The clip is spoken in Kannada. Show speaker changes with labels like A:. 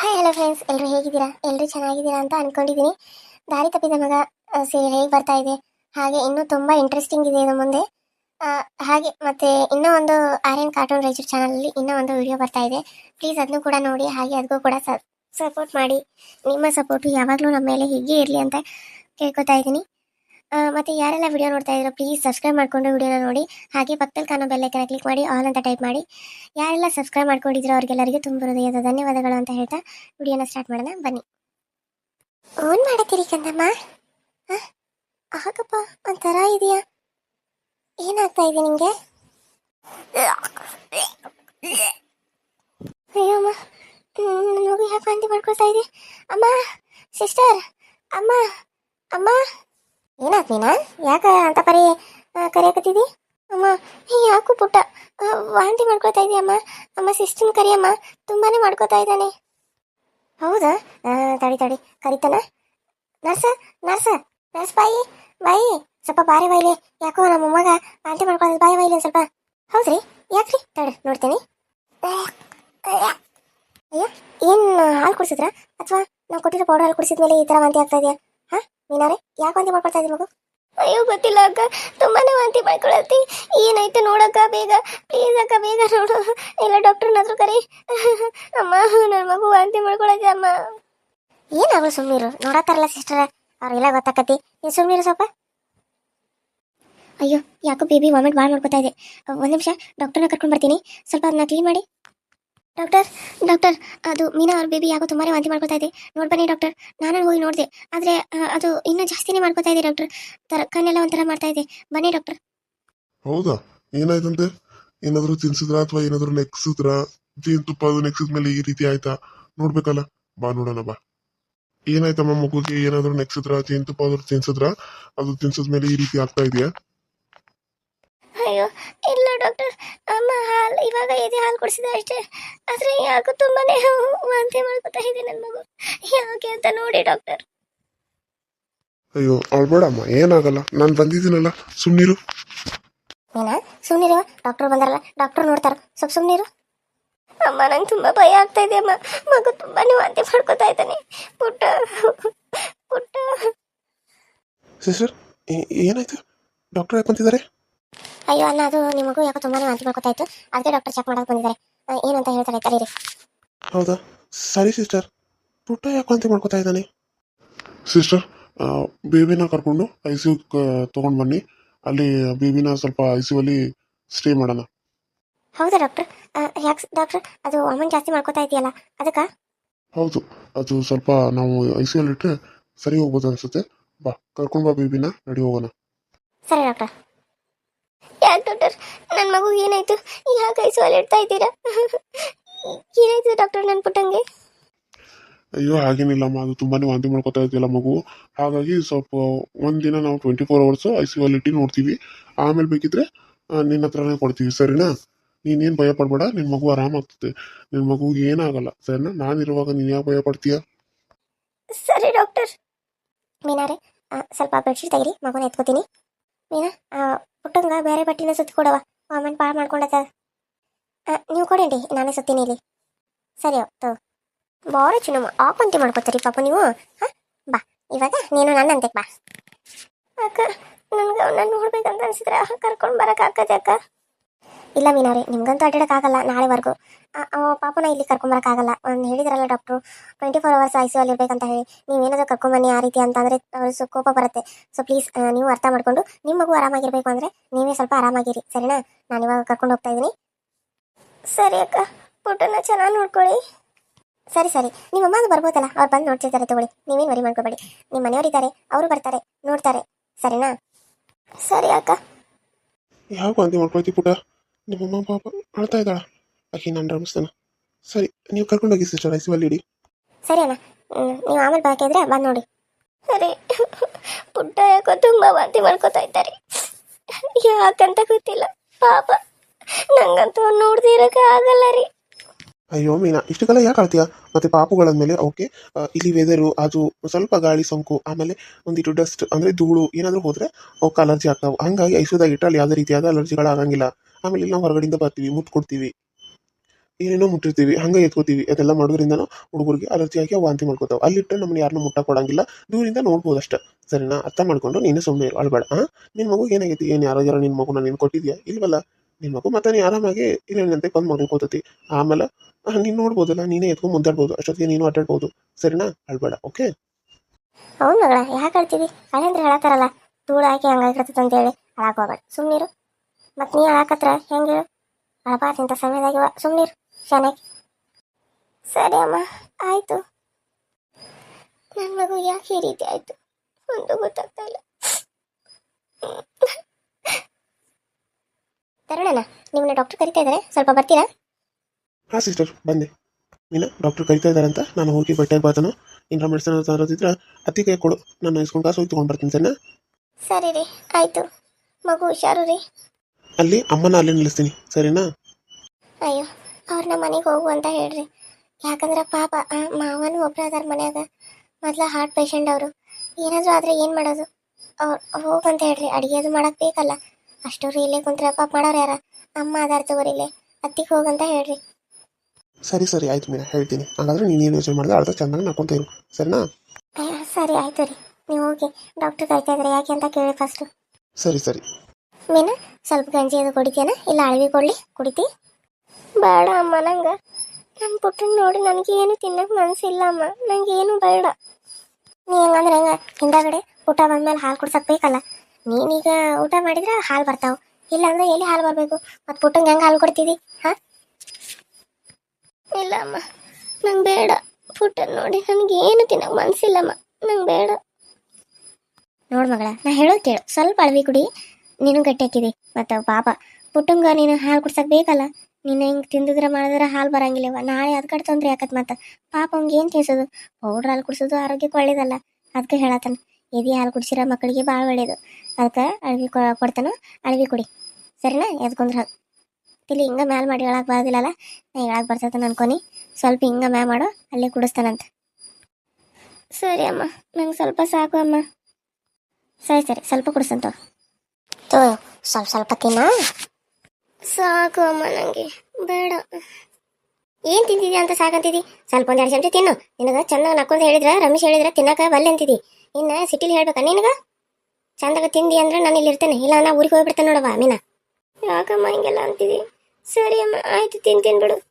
A: ಹಾಯ್ ಹಲೋ ಫ್ರೆಂಡ್ಸ್ ಎಲ್ಲರೂ ಹೇಗಿದ್ದೀರಾ? ಎಲ್ಲರೂ ಚೆನ್ನಾಗಿದ್ದೀರಾ ಅಂತ ಅಂದ್ಕೊಂಡಿದ್ದೀನಿ ದಾರಿ ತಪ್ಪಿದ ಮಗ ಸೀರಿಯಲ್ ಹೇಗೆ ಬರ್ತಾ ಇದೆ? ಹಾಗೆ ಇನ್ನೂ ತುಂಬ ಇಂಟ್ರೆಸ್ಟಿಂಗ್ ಇದೆ ಇದು ಮುಂದೆ. ಹಾಗೆ ಮತ್ತೆ ಇನ್ನೂ ಒಂದು ಆರ್ಯನ್ ಕಾರ್ಟೂನ್ ರೈಚೂರ್ ಚಾನಲಲ್ಲಿ ಇನ್ನೂ ಒಂದು ವಿಡಿಯೋ ಬರ್ತಾ ಇದೆ. ಪ್ಲೀಸ್ ಅದನ್ನು ಕೂಡ ನೋಡಿ, ಹಾಗೆ ಅದಕ್ಕೂ ಕೂಡ ಸಪೋರ್ಟ್ ಮಾಡಿ. ನಿಮ್ಮ ಸಪೋರ್ಟು ಯಾವಾಗಲೂ ನಮ್ಮ ಮೇಲೆ ಹೀಗೆ ಇರಲಿ ಅಂತ ಕೇಳ್ಕೊತಾ ಇದ್ದೀನಿ. ಮತ್ತೆ ಯಾರೆಲ್ಲ ವಿಡಿಯೋ ನೋಡ್ತಾ ಇದ್ರು ಪ್ಲೀಸ್ ಸಬ್ಸ್ಕ್ರೈಬ್ ಮಾಡ್ಕೊಂಡು ವಿಡಿಯೋನ ನೋಡಿ. ಹಾಗೆ ಪಕ್ಕದಲ್ಲಿ ಕಾಣೋ ಬೆಲ್ಲೈಕನ ಕ್ಲಿಕ್ ಮಾಡಿ ಆಲ್ ಅಂತ ಟೈಪ್ ಮಾಡಿ. ಯಾರೆಲ್ಲ ಸಬ್ಸ್ಕ್ರೈಬ್ ಮಾಡ್ಕೊಂಡಿದ್ರು ಅವ್ರಿಗೆಲ್ಲರಿಗೂ ತುಂಬ ಹೃದಯದ ಧನ್ಯವಾದಗಳು ಅಂತ ಹೇಳ್ತಾ ವಿಡಿಯೋನ ಸ್ಟಾರ್ಟ್ ಮಾಡೋಣ. ಬನ್ನಿ. ಓನ್ ಮಾಡತ್ತೀರಿ ಕಂದಮ್ಮ? ಆಗಪ್ಪ, ಒಂಥರ ಇದೆಯಾ? ಏನಾಗ್ತಾ ಇದೆ ನಿಮಗೆ ಅಯ್ಯೋ ಅಮ್ಮ ನನ್ನ ಮಗು ಯಾಕೆ ವಾಂತಿ ಮಾಡ್ಕೊಳ್ತಾ ಇದೆ. ಅಮ್ಮ ಸಿಸ್ಟರ್ ಅಮ್ಮ ಅಮ್ಮ. ಏನಾಯ್ತು ನೀನಾ ಯಾಕ ಅಂತ ಪರಿ ಕರಿಯಕತ್ತಿದಿ? ಅಮ್ಮ ಯಾಕೂ ಪುಟ್ಟ ವಾಂತಿ ಮಾಡ್ಕೊಳ್ತಾ ಇದೆಯಮ್ಮ ಅಮ್ಮ. ಸಿಸ್ಟರ್ನ ಕರಿಯಮ್ಮ ತುಂಬಾನೇ ಮಾಡ್ಕೋತಾ ಇದ್ದಾನೆ. ಹೌದಾ? ತಡಿ ತಡಿ. ಕರಿತಾನ? ನರ್ಸ ನರ್ಸ, ನರ್ಸ್ ಬಾಯಿ ಬಾಯಿ. ಸ್ವಲ್ಪ ಬಾರಿ ಬಾಯಿಲಿ. ಯಾಕೋ ನಮ್ಮ ಮೊಮ್ಮಗ ವಾಂತಿ ಮಾಡ್ಕೊಳ್ಳೋದು ಬಾಯಿ ಬಾಯಿಲಿ ಸ್ವಲ್ಪ. ಹೌದ್ರಿ? ಯಾಕ್ರಿ? ತಡಿ, ನೋಡ್ತೀನಿ. ಅಯ್ಯ, ಏನ್ ಹಾಲು ಕುಡಿಸಿದ್ರ? ಅಥವಾ ನಾವು ಕೊಟ್ಟಿರೋ ಪೌಡರ್ ಹಾಲು ಕುಡಿಸಿದ್ಮೇಲೆ ಈ ತರ ವಾಂತಿ ಆಗ್ತಾ ಇದೆಯಾ? ಮೀನಾರೆ ಯಾಕೆ ವಾಂತಿ ಮಾಡ್ಕೊಳ್ತಾ ಇದ್ದೀನಿ ಮಗು? ಅಯ್ಯೋ, ಗೊತ್ತಿಲ್ಲ ಅಕ್ಕ. ತುಂಬಾನೇ ವಾಂತಿ ಮಾಡ್ಕೊಳತ್ತಿ. ಏನೈತೆ ನೋಡಕ್ಕ ಬೇಗ. ಪ್ಲೀಸ್ ಅಕ್ಕ, ಬೇಗ ನೋಡು. ಇಲ್ಲ, ಡಾಕ್ಟರ್ನಾದ್ರೂ ಕರಿ. ಅಮ್ಮ ನನ್ನ ಮಗು ವಾಂತಿ ಮಾಡ್ಕೊಳತ್ತೆ ಅಮ್ಮ. ಏನಾದ್ರು ಸುಮ್ಮನಿರು ನೋಡತ್ತಾರಲ್ಲ ಸಿಸ್ಟರ್. ಅವ್ರಿಗೆಲ್ಲ ಗೊತ್ತಾಕತಿ ನೀನು ಸುಮ್ಮೀರು ಸ್ವಲ್ಪ. ಅಯ್ಯೋ, ಯಾಕೋ ಬೇಬಿ ವಾಮಿಟ್ ಭಾಳ ಮಾಡ್ಕೊತಾ ಇದೆ. ಒಂದು ನಿಮಿಷ, ಡಾಕ್ಟರ್ನ ಕರ್ಕೊಂಡು ಬರ್ತೀನಿ. ಸ್ವಲ್ಪ ಅದನ್ನ ಕ್ಲೀನ್ ಮಾಡಿ. ಡಾಕ್ಟರ್ ಡಾಕ್ಟರ್ ಅದು ಮೀನಾ ಅವ್ರ ಬೇಬಿ ಯಾಕೋ ತುಂಬಾನೇ ವಾಂತಿ ಮಾಡ್ಕೊತಾ ಇದೆ. ನೋಡ್ ಬನ್ನಿ ಡಾಕ್ಟರ್ ನಾನು ಹೋಗಿ ನೋಡಿದೆ. ಆದ್ರೆ ಅದು ಇನ್ನೂ ಜಾಸ್ತಿನೇ ಮಾಡ್ಕೊತಾ ಇದೆ ಡಾಕ್ಟರ್. ತರ ಕಣ್ಣೆಲ್ಲ ಒಂಥರ ಮಾಡ್ತಾ ಇದೆ. ಬನ್ನಿ ಡಾಕ್ಟರ್.
B: ಹೌದಾ? ಏನಾಯ್ತಂತೆ? ಏನಾದ್ರು ತಿನ್ಸಿದ್ರ ಅಥವಾ ಏನಾದ್ರು ನೆಕ್ಸಿದ್ರ ಜೇನುತುಪ್ಪ ಅದು ನೆಕ್ಸಿದ್ಮೇಲೆ ಈ ರೀತಿ ಆಯ್ತಾ? ನೋಡ್ಬೇಕಲ್ಲ. ಬಾ ನೋಡೋಣ ಬಾ. ಏನಾಯ್ತಮ್ಮ ಮಗುಗೆ? ಏನಾದ್ರು ನೆಕ್ಸಿದ್ರ ಜೇನುತುಪ್ಪ ಆದರೂ ತಿನ್ಸಿದ್ರ? ಅದು ತಿನ್ಸಿದ್ಮೇಲೆ ಈ ರೀತಿ ಆಗ್ತಾ ಇದೆಯಾ?
A: ಅಯ್ಯೋ ಇಲ್ಲ ಡಾಕ್ಟರ್. ಹಾಲು ಇವಾಗ ಎದೆ ಹಾಲು ಕುಡಿಸಿದೆ ಅಷ್ಟೇ. ಆದರೆ ಯಾಕೋ ತುಂಬಾನೇ ವಾಂತಿ ಮಾಡ್ಕೊತಾ ಇದೆ ನನ್ನ ಮಗು. ಯಾಕೆ ಅಂತ ನೋಡಿ ಡಾಕ್ಟರ್
B: ಅಯ್ಯೋ ಅಳ್ಬೇಡಮ್ಮ ಏನಾಗಲ್ಲ. ನಾನು ಬಂದಿದ್ದೀನಲ್ಲ ಸುಮ್ನಿರು.
A: ಏನಾ ಸುಮ್ಮನಿರು ಡಾಕ್ಟರ್ ಬಂದಾರಲ್ಲ ಡಾಕ್ಟರ್ ನೋಡ್ತಾರ. ಸ್ವಲ್ಪ ಸುಮ್ಮನಿರು ಅಮ್ಮ ನಂಗೆ ತುಂಬಾ ಭಯ ಆಗ್ತಾ ಇದೆ ಅಮ್ಮ. ಮಗು ತುಂಬಾನೇ ವಾಂತಿ ಮಾಡ್ಕೊತಾ ಇದ್ದಾನೆ. ಪುಟ್ಟ ಪುಟ್ಟ.
B: ಸಿಸ್ಟರ್ ಏನಾಯ್ತು? ಡಾಕ್ಟರ್ ಯಾಕಂತಿದ್ದಾರೆ
A: ಅಯ್ಯೋ ಅಲ್ಲ ಅದು ನಿಮಗೂ ಮಗು ಯಾಕೋ ತುಂಬಾನೇ ವಾಂತಿ ಮಾಡ್ಕೊತಾ ಇತ್ತು. ಅದಕ್ಕೆ ಡಾಕ್ಟರ್ ಚೆಕ್ ಮಾಡೋಕೆ ಬಂದಿದ್ದಾರೆ. ಏನು ಏನಂತ ಹೇಳ್ತಾರೆ ಕರೀರಿ
B: ಹೌದಾ? ಸರಿ ಸಿಸ್ಟರ್ ಪುಟ್ಟ ಯಾಕೆ ವಾಂತಿ ಮಾಡ್ಕೊತಾ ಇದ್ದಾನೆ? ಸಿಸ್ಟರ್ ಬೇಬಿನ ಕರ್ಕೊಂಡು ಐ ಸಿ ಯು ತೊಗೊಂಡು ಬನ್ನಿ. ಅಲ್ಲಿ ಬೇಬಿನ ಸ್ವಲ್ಪ ಐ ಸಿ ಯು ಅಲ್ಲಿ ಸ್ಟೇ ಮಾಡೋಣ.
A: ಹೌದಾ ಡಾಕ್ಟರ್ ಯಾಕೆ ಡಾಕ್ಟರ್ ಅದು ಅಮೌಂಟ್ ಜಾಸ್ತಿ ಮಾಡ್ಕೊತಾ ಇದೆಯಲ್ಲ ಅದಕ್ಕೆ?
B: ಹೌದು ಅದು ಸ್ವಲ್ಪ ನಾವು ಐ ಸಿ ಅಲ್ಲಿ ಇಟ್ಟರೆ ಸರಿ ಹೋಗ್ಬೋದು ಅನ್ಸುತ್ತೆ. ಬಾ ಕರ್ಕೊಂಡು ಬಾ ಬೇಬಿನ ನಡಿ ಹೋಗೋಣ.
A: ಸರಿ ಡಾಕ್ಟರ್ ಯಾಕೆ ಡಾಕ್ಟರ್ ನನ್ನ ಮಗು ಏನಾಯ್ತು? ಯಾಕೆ ಐಸು ಅಲ್ಲಿಡ್ತಾ ಇದ್ದೀರಾ? ಏನಾಯ್ತು ಡಾಕ್ಟರ್ ನನ್ನ ಪುಟ್ಟಂಗೆ?
B: ಅಯ್ಯೋ ಹಾಗೇನಿಲ್ಲಮ್ಮ. ಅದು ತುಂಬಾನೇ ವಾಂತಿ ಮಾಡ್ಕೊತಾ ಇದೆಯಲ್ಲ ಮಗು. ಹಾಗಾಗಿ ಸ್ವಲ್ಪ ಒಂದಿನ ನಾವು twenty four hours I C U ಅಲ್ಲಿ ಇಟ್ಟು ನೋಡ್ತೀವಿ. ಆಮೇಲೆ ಬೇಕಿದ್ರೆ ನಿನ್ನ ಹತ್ರನೇ ಕೊಡ್ತೀವಿ ಸರಿನಾ? ನೀನೇನು ಭಯ ಪಡಬೇಡ ನಿನ್ನ ಮಗು ಆರಾಮಾಗ್ತದೆ ನಿನ್ನ ಮಗುಗೆ ಏನಾಗಲ್ಲ ಸರಿನಾ? ನಾನಿರುವಾಗ ನೀನು ಯಾಕೆ ಭಯ ಪಡ್ತೀಯ?
A: ಸರಿ ಡಾಕ್ಟರ್. ಮೀನಾರೆ ಸ್ವಲ್ಪ ಬೆಡ್ಶೀಟ್ ತೆಗಿರಿ ಮಗುನ ಎತ್ಕೋತೀನಿ. ಮೀನಾ ಬೇರೆ ಬಟ್ಟಿನ ಸುತ್ತಿ ಕೊಡವ ಮಾಮನ್ ಪಾಳು ಮಾಡ್ಕೊಂಡತ್ತ ನೀವು ಕೊಡೇನ್ರಿ, ನಾನೇ ಸುತ್ತೀನಿ ಇಲ್ಲಿ. ಸರಿ ಹೋಗ್ತು ಬಾರಿ ಚಿನ್ನಮ್ಮ ಆಪಂತಿ ಮಾಡ್ಕೋತೀರಿ ಪಾಪ ನೀವು. ಹಾಂ? ಬಾ, ಇವಾಗ ನೀನು ನನ್ನಂತೆ ಬಾ. ಅಕ್ಕ, ನನಗೆ ಅವನ್ನ ನೋಡ್ಬೇಕಂತ ಅನ್ಸಿದ್ರೆ ಕರ್ಕೊಂಡು ಬರೋಕ್ಕಾಗತ್ತೆ ಅಕ್ಕ. ಇಲ್ಲ ಮೀನವ್ರೆ, ನಿಮ್ಗಂತೂ ಅಡ್ಡಾಡಕ್ಕಾಗಲ್ಲ ನಾಳೆವರೆಗೂ. ಪಾಪನ ಇಲ್ಲಿ ಕರ್ಕೊಂಬರಕ್ಕಾಗಲ್ಲ. ಒಂದು ಹೇಳಿದ್ರಲ್ಲ doctor twenty four hours I C ಅಲ್ಲಿ ಇರಬೇಕಂತ ಹೇಳಿ. ನೀವೇನಾದರೂ ಕರ್ಕೊಂಬನ್ನಿ ಆ ರೀತಿ ಅಂತಂದರೆ ಸ್ವಲ್ಪ ಕೋಪ ಬರುತ್ತೆ. ಸೊ ಪ್ಲೀಸ್ ನೀವು ಅರ್ಥ ಮಾಡ್ಕೊಂಡು ನಿಮ್ಮ ಮಗು ಆರಾಮಾಗಿರ್ಬೇಕು ಅಂದರೆ ನೀವೇ ಸ್ವಲ್ಪ ಆರಾಮಾಗಿರಿ. ಸರಿನಾ? ನಾನು ಇವಾಗ ಕರ್ಕೊಂಡು ಹೋಗ್ತಾ ಇದ್ದೀನಿ. ಸರಿ ಅಕ್ಕ, ಫೋಟೋನ ಚೆನ್ನಾಗಿ ನೋಡ್ಕೊಳ್ಳಿ. ಸರಿ ಸರಿ. ನಿಮ್ಮ ಅಮ್ಮ ಬರ್ಬೋದಲ್ಲ, ಅವ್ರು ಬಂದು ನೋಡ್ತಿರ್ತಾರೆ ತಗೊಳ್ಳಿ. ನೀವೇನು ವರಿ ಮಾಡ್ಕೋಬೇಡಿ. ನಿಮ್ಮ ಮನೆಯವರಿದ್ದಾರೆ, ಅವರು ಬರ್ತಾರೆ, ನೋಡ್ತಾರೆ. ಸರಿನಾ? ಸರಿ ಅಕ್ಕ.
B: ಯಾವ ವಾಂತಿ ಮಾಡ್ಕೊಳ್ತಿ ಪುಟ? ನಿಮ್ಮಮ್ಮ ಪಾಪ ಅಳ್ತಾ ಇದ್ದಾಳ. ಆಕೆ ನಾನು ರಮಿಸ್ತಾನ. ಸರಿ ನೀವು ಕರ್ಕೊಂಡೋಗಿ ಸಿಸ್ಟರ್ ಐ ಅಲ್ಲಿ ಇಡಿ.
A: ಸರಿ ಅಣ್ಣ. ನೀವು ಆಮೇಲೆ ಬಾಕಿದ್ರೆ ಬಂದು ನೋಡಿ. ಸರಿ ಪುಟ್ಟ ಯಾಕೋ ತುಂಬ ವಾಂತಿ ಮಾಡ್ಕೋತಾ ಇದ್ದಾರೆ. ಯಾಕಂತ ಗೊತ್ತಿಲ್ಲ. ಪಾಪ ನಂಗಂತೂ ನೋಡ್ದೇ ಇರೋಕೆ ಆಗಲ್ಲ ರೀ.
B: ಅಯ್ಯೋ ಮೀನಾ ಇಷ್ಟಕ್ಕೆಲ್ಲ ಯಾಕೆ ಅಳ್ತೀಯ? ಮತ್ತೆ ಪಾಪುಗಳ ಮೇಲೆ ಓಕೆ ಇಲ್ಲಿ ವೆದರು ಅದು ಸ್ವಲ್ಪ ಗಾಳಿ ಸೋಂಕು ಆಮೇಲೆ ಒಂದಿಟ್ಟು ಡಸ್ಟ್ ಅಂದ್ರೆ ಧೂಳು ಏನಾದರೂ ಹೋದ್ರೆ ಅವಕ್ಕೆ ಅಲರ್ಜಿ ಆಗ್ತಾವೆ. ಹಂಗಾಗಿ ಐಸೋದಾಗ ಇಟ್ಟಲ್ಲಿ ಯಾವುದೇ ರೀತಿಯಾದ ಅಲರ್ಜಿಗಳು ಆಗಂಗಿಲ್ಲ. ಆಮೇಲೆ ಎಲ್ಲ ಹೊರಗಡೆಯಿಂದ ಬರ್ತೀವಿ ಮುತ್ತು ಕೊಡ್ತೀವಿ ಏನೇನೋ ಮುಟ್ಟಿರ್ತೀವಿ, ಹಂಗೆ ಎತ್ಕೋತೀವಿ, ಅದೆಲ್ಲ ಮಾಡೋದ್ರಿಂದ ಹುಡುಗರಿಗೆ ಅಲರ್ಜಿ ಹಾಕಿ ಅವು ವಾಂತಿ ಮಾಡ್ಕೋತಾವೆ. ಅಲ್ಲಿಟ್ಟು ನಮ್ಮನ್ನ ಯಾರನ್ನೂ ಮುಟ್ಟ ಕೊಡಂಗಿಲ್ಲ ದೂರಿಂದ ನೋಡ್ಬೋದು ಅಷ್ಟೇ ಸರಿನಾ? ಅರ್ಥ ಮಾಡ್ಕೊಂಡು ನೀನು ಸುಮ್ಮನೆ ಅಳ್ಬೇಡ ಹಾಂ ನಿನ್ನ ಮಗು ಏನಾಗೈತಿ? ಏನು ಯಾರೋ ನಿನ್ನ ಮಗು ನೀನು ಕೊಟ್ಟಿದ್ಯಾ? ಇಲ್ವಲ್ಲ? ನಿನ್ನ ಮಗು ಮತ್ತೆ ನೀ ಆರಾಮಾಗಿ ಇರೇನಂತೆ ಬಂದು ಮಲ್ಕೋತತಿ ಆಮೇಲೆ ನೀನು ನೋಡ್ಬೋದಲ್ಲ, ನೀನೇ ಎತ್ಕೊಂಡು ಮುಂದಾಡ್ಬೋದು ಅಷ್ಟೊತ್ತಿಗೆ ನೀನು ಅಡ್ಡಾಡ್ಬೋದು. ಸರಿನಾ? ಅಳ್ಬೇಡ, ಓಕೆ?
A: ಮಗಳ, ಯಾಕೆ ಅಳ್ತೀವಿ? ಅಂದ್ರೆ ಹೇಳತ್ತಾರಲ್ಲ ಧೂಳು ಹಾಕಿ ಹಂಗಾಗಿರ್ತದೆ ಅಂತೇಳಿ ಹೇಳಿ ಹೋಗ್ಬೇಡ. ಸುಮ್ಮನಿರು ಮತ್ತು ನೀ ಹೇಳಾಕತ್ರ ಹೆಂಗೆ ಹೇಳು? ಅಳಬಾರ್ದು ಇಂಥ ಸಮಯದಾಗ ಸುಮ್ಮನಿರು ಶಾನೆ ಸರಿ ಅಮ್ಮ ಆಯಿತು. ನನ್ನ ಮಗು ಯಾಕೆ ಈ ರೀತಿ ಆಯಿತು? ಒಂದು ಗೊತ್ತಾಗ್ತಾ ಇಲ್ಲ. ತರುಣನ ನಿಮ್ಮನ್ನ ಡಾಕ್ಟರ್ ಕರಿತಾ ಇದ್ದಾರೆ ಸ್ವಲ್ಪ ಬರ್ತೀರಾ?
B: ಹಾಂ ಸಿಸ್ಟರ್ ಬಂದೆ ನೀನು ಡಾಕ್ಟರ್ ಕರಿತಾ ಅಂತ ನಾನು ಹೋಗಿ ಬಟ್ಟೆ ಬಾತನು ಇನ್ಫಾರ್ಮೇಷನ್ ಮೆಡಿಸಿನ್ ತರೋದಿದ್ರೆ ಅತಿ ಕೈ ಕೊಡು. ನಾನು ಇಸ್ಕೊಂಡು ಕಾಸು ಹೋಗಿ ತೊಗೊಂಡು ಬರ್ತೀನಿ ಸರಿನಾ?
A: ಸರಿ ರೀ ಆಯಿತು. ಮಗು ಹುಷಾರು ರೀ.
B: ಅಲ್ಲಿ ಅಮ್ಮನ ಅಲ್ಲಿ ನಿಲ್ಲಿಸ್ತೀನಿ. ಸರಿನಾ?
A: ಅಯ್ಯೋ ಅವ್ರನ್ನ ಮನೆಗೆ ಹೋಗು ಅಂತ ಹೇಳ್ರಿ. ಯಾಕಂದ್ರೆ ಪಾಪ ಆ ಮಾವನು ಒಬ್ರು ಅದಾರ ಮನ್ಯಾಗ. ಮೊದ್ಲ ಹಾರ್ಟ್ ಪೇಷಂಟ್ ಅವರು. ಏನಾದರೂ ಆದ್ರೆ ಏನು ಮಾಡೋದು? ಅವ್ರು ಹೋಗಂತ ಹೇಳ್ರಿ. ಅಡುಗೆ ಅದು ಮಾಡಕ್ಕೆ ಬೇಕಲ್ಲ. ಅಷ್ಟೋರು ಇಲ್ಲೇ ಕುಂತ್ರೆ ಪಾಪ ಮಾಡೋರು ಯಾರ? ಅಮ್ಮ ಅದಾರ ತಗೋರಿ ಇಲ್ಲೇ. ಅತ್ತಿಗೆ ಹೋಗಂತ ಹೇಳ್ರಿ.
B: ಸರಿ ಸರಿ. ಆಯ್ತು ಮೀನಾ ಹೇಳ್ತೀನಿ. ಹಾಗಾದ್ರೆ ನೀನು ಏನು ಯೋಚನೆ ಮಾಡಿದ್ರೆ ಅರ್ಧ ಚೆನ್ನಾಗಿ ನಾಕೊಂತ ಇರು. ಸರಿನಾ?
A: ಅಯ್ಯೋ ಸರಿ ಆಯ್ತು ರೀ. ನೀವು ಹೋಗಿ. ಡಾಕ್ಟರ್ ಕರಿತಾ ಇದ್ರೆ ಯಾಕೆ ಅಂತ ಕೇಳಿ ಫಸ್ಟು
B: ಸರಿ ಸರಿ.
A: ಮೀನಾ? ಸ್ವಲ್ಪ ಗಂಜಿ ಅದು ಕುಡಿತೀಯನ? ಇಲ್ಲ, ಅಳವಿ ಕೊಡ್ಲಿ, ಕುಡಿತಿ? ಬೇಡ ಅಮ್ಮ, ನಂಗೆ. ನನ್ನ ಪುಟ್ಟನ ನೋಡಿ ನನಗೆ ಏನು ತಿನ್ನಕ್ಕೆ ಮನಸ್ಸಿಲ್ಲ ಅಮ್ಮ. ನಂಗೆ ಏನು ಬೇಡ. ನೀ ಹೆಂಗಂದ್ರೆ ಹೆಂಗೆ? ಹಿಂದಗಡೆ ಊಟ ಬಂದ್ಮೇಲೆ ಹಾಲು ಕುಡ್ಸಕ್ ಬೇಕಲ್ಲ? ನೀನೀಗ ಊಟ ಮಾಡಿದ್ರೆ ಹಾಲು ಬರ್ತಾವ. ಇಲ್ಲ ಅಂದ್ರೆ ಎಲ್ಲಿ ಹಾಲು ಬರಬೇಕು? ಮತ್ತು ಪುಟ್ಟಂಗೆ ಹೆಂಗೆ ಹಾಲು ಕೊಡ್ತೀವಿ ಹಾಂ? ಇಲ್ಲ ಅಮ್ಮ, ನಂಗೆ ಬೇಡ. ಪುಟ್ಟನ್ ನೋಡಿ ನನಗೆ ಏನು ಮನಸ್ಸಿಲ್ಲಮ್ಮ ನಂಗೆ ಬೇಡ. ನೋಡ್ ಮಗಳ, ನಾ ಹೇಳೋದು ಕೇಳು. ಸ್ವಲ್ಪ ಅಳವಿ ಕುಡಿ. ನೀನು ಗಟ್ಟಿ ಹಾಕಿದಿ. ಮತ್ತು ಪಾಪ, ಪುಟ್ಟಂಗ ನೀನು ಹಾಲು ಕುಡ್ಸಕ್ ಬೇಕಲ್ಲ. ನೀನು ಹಿಂಗೆ ತಿಂದಿದ್ರೆ ಮಾಡಿದ್ರೆ ಹಾಲು ಬರಂಗಿಲ್ಲವ ನಾಳೆ ಅದ್ಕಡೆ ತೊಂದ್ರೆ ಯಾಕತ್ ಮತ್ತೆ. ಪಾಪ ಅವ್ಗೆ ಏನು ತಿನ್ಸೋದು? ಪೌಡ್ರ್ ಹಾಲು ಕುಡಿಸೋದು ಆರೋಗ್ಯಕ್ಕೆ ಒಳ್ಳೇದಲ್ಲ. ಅದಕ್ಕೆ ಹೇಳತ್ತಾನ ಎದಿ ಹಾಲು ಕುಡಿಸಿರ ಮಕ್ಕಳಿಗೆ ಭಾಳ ಒಳ್ಳೇದು. ಅದಕ್ಕೆ ಅಳವಿ ಕೊಡ್ತಾನು, ಅಳವಿ ಕುಡಿ. ಸರಿನಾ? ಎದ್ಕೊಂಡ್ರೆ ಇಲ್ಲಿ ಹಿಂಗೆ ಮ್ಯಾಲ್ ಮಾಡಿ ಹೇಳಕ್ ಬರೋದಿಲ್ಲಲ್ಲ ನಾ ಹೇಳಕ್ ಬರ್ತೈತೆ ಅನ್ಕೊನಿ. ಸ್ವಲ್ಪ ಹಿಂಗೆ ಮ್ಯಾ ಮಾಡೋ, ಅಲ್ಲೇ ಕುಡಿಸ್ತಾನಂತ. ಸರಿ ಅಮ್ಮ, ನಂಗೆ ಸ್ವಲ್ಪ ಸಾಕು ಅಮ್ಮ. ಸರಿ ಸರಿ, ಸ್ವಲ್ಪ ಕುಡಿಸಂತ ತೋ ಸ್ವಲ್ಪ ಸ್ವಲ್ಪ ತಿನ್ನ. ಸಾಕು ಅಮ್ಮ ನಂಗೆ. ಬೇಡ. ಏನ್ ತಿಂತಿದ್ಯಾ ಅಂತ ಸಾಕಂತಿದ್ದಿ ಸ್ವಲ್ಪ ಒಂದ್ ಎರಡು ಚಮಚ ತಿನ್ನು. ನಿನಗ ಚಂದಾಗ ನಕ್ಕೊಂತ ಹೇಳಿದ್ರ, ರಮೇಶ್ ಹೇಳಿದ್ರ, ತಿನ್ನಕ ಬಲ್ಲೆ ಅಂತಿದಿ. ಇನ್ನ ಸಿಟಿಲಿ ಹೇಳ್ಬೇಕಾ ನಿನಗ? ಚಂದಾಗ ತಿಂದಿ ಅಂದ್ರೆ ನಾನು ಇಲ್ಲಿ ಇರ್ತೇನೆ. ಇಲ್ಲ ನಾ ಊರಿಗೆ ಹೋಗ್ಬಿಡ್ತೇನೆ ನೋಡವ್ವ ಮೀನಾ ಯಾಕಮ್ಮ ಹಿಂಗೆಲ್ಲ ಅಂತಿದ್ದಿ ಸರಿ ಅಮ್ಮ, ಆಯ್ತು, ತಿಂತೀನಿ ಬಿಡು.